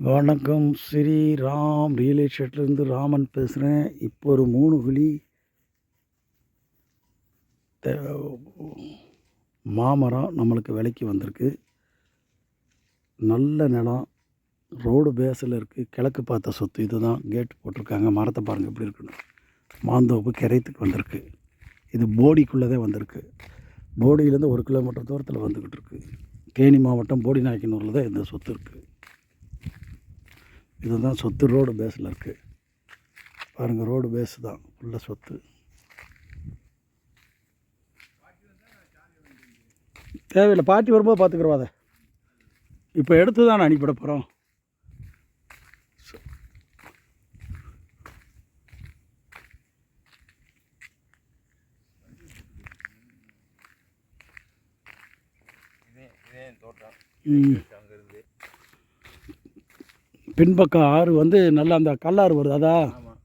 வணக்கம் ஸ்ரீ ராம் ரியல் எஸ்டேட்லேருந்து ராமன் பேசுகிறேன் இப்போ ஒரு மூணு குழி. தே- மாமரம் நம்மளுக்கு விலைக்கு வந்திருக்கு. நல்ல நிலம் ரோடு பேஸில் இருக்குது கிழக்கு பார்த்த சொத்து இதுதான். கேட் போட்டிருக்காங்க. மரத்தை பாருங்கள் எப்படி இருக்குன்னு. மாந்தோப்பு கிரைத்துக்கு வந்திருக்கு. இது போடிக்குள்ளே தான் வந்திருக்கு. போடியிலேருந்து ஒரு கிலோமீட்டர் தூரத்தில் வந்துக்கிட்டு இருக்கு. தேனி மாவட்டம் போடி நாயக்கனூரில் தான் இந்த சொத்து இருக்குது இதுதான் சொத்து ரோடு பேஸில் இருக்குது பாருங்கள் ரோடு பேஸ் தான். உள்ள சொத்து. தேவையில்லை. பாட்டி வரும்போது பார்த்துக்குறோம் அதை. இப்போ எடுத்து தான் அனுப்பிட போகிறோம் ம். பின்பக்கம் ஆறு வந்து நல்லா அந்த கல்லாறு வருது அதா? ஆமாம்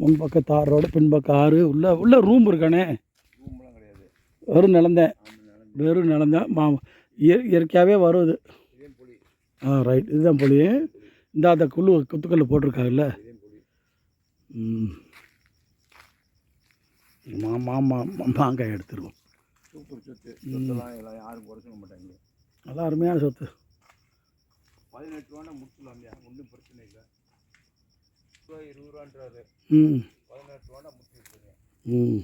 முன்பக்க தாரோட பின்பக்கம் ஆறு. உள்ள உள்ள ரூம் இருக்கானே? வெறும் நிலந்தேன். வெறும் நிலந்தேன். மா இய இயற்கையாகவே வருது. ஆ ரைட் இதுதான் புளி. இந்த அந்த குழு குத்துக்கல் போட்டிருக்காங்கல்ல ம். மா மா மா- மா- மாங்காய் எடுத்துருவோம். சூப்பர் சொத்து. சொத்தெல்லாம் எல்லாம் யாரும் குறைச்சிக்க மாட்டாங்க நல்லா அருமையான சொத்து. பதினெட்டு ரூபானா முடிச்சுலாம்யா ஒன்றும் பிரச்சனை இல்லை. ரூபா இருபது ரூபான்றாரு. ம். பதினெட்டு ரூபானா முடிச்சு விட்டுருங்க ம்.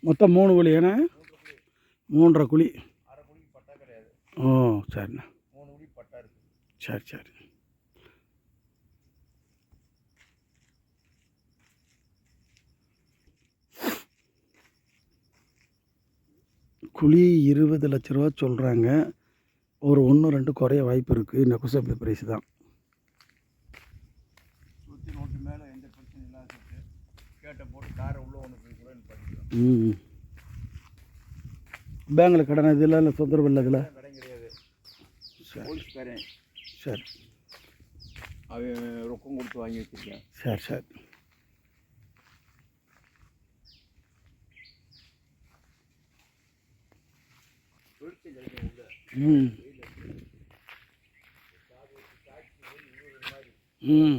மொத்தம் மூணு குழி ஏன்னா மூன்றரை குழி. அரை குழிக்கு பட்டா கிடையாது. ஓ சரிண்ணா. மூணு குழி பட்டா இருக்குது சரி சரி. குழி இருபது லட்ச ரூபா சொல்கிறாங்க ஒரு ஒன்று ரெண்டு குறைய வாய்ப்பு இருக்குது நெகோசியபிள் ப்ரைஸ் தான். சுற்றி நோட்டு மேலே எந்த பிரச்சனையும் இல்லாத கேட்டை போட்டு காரை உள்ள ஒன்று ம் பேங்கில் கடன் இதெல்லாம் இல்லை தொந்தரவு இல்லை இதில்? கடை கிடையாது. சரி சரி. அவன் ரொக்கம் கொடுத்து வாங்கி வச்சிருக்கேன். சரி சரி. ம் ம்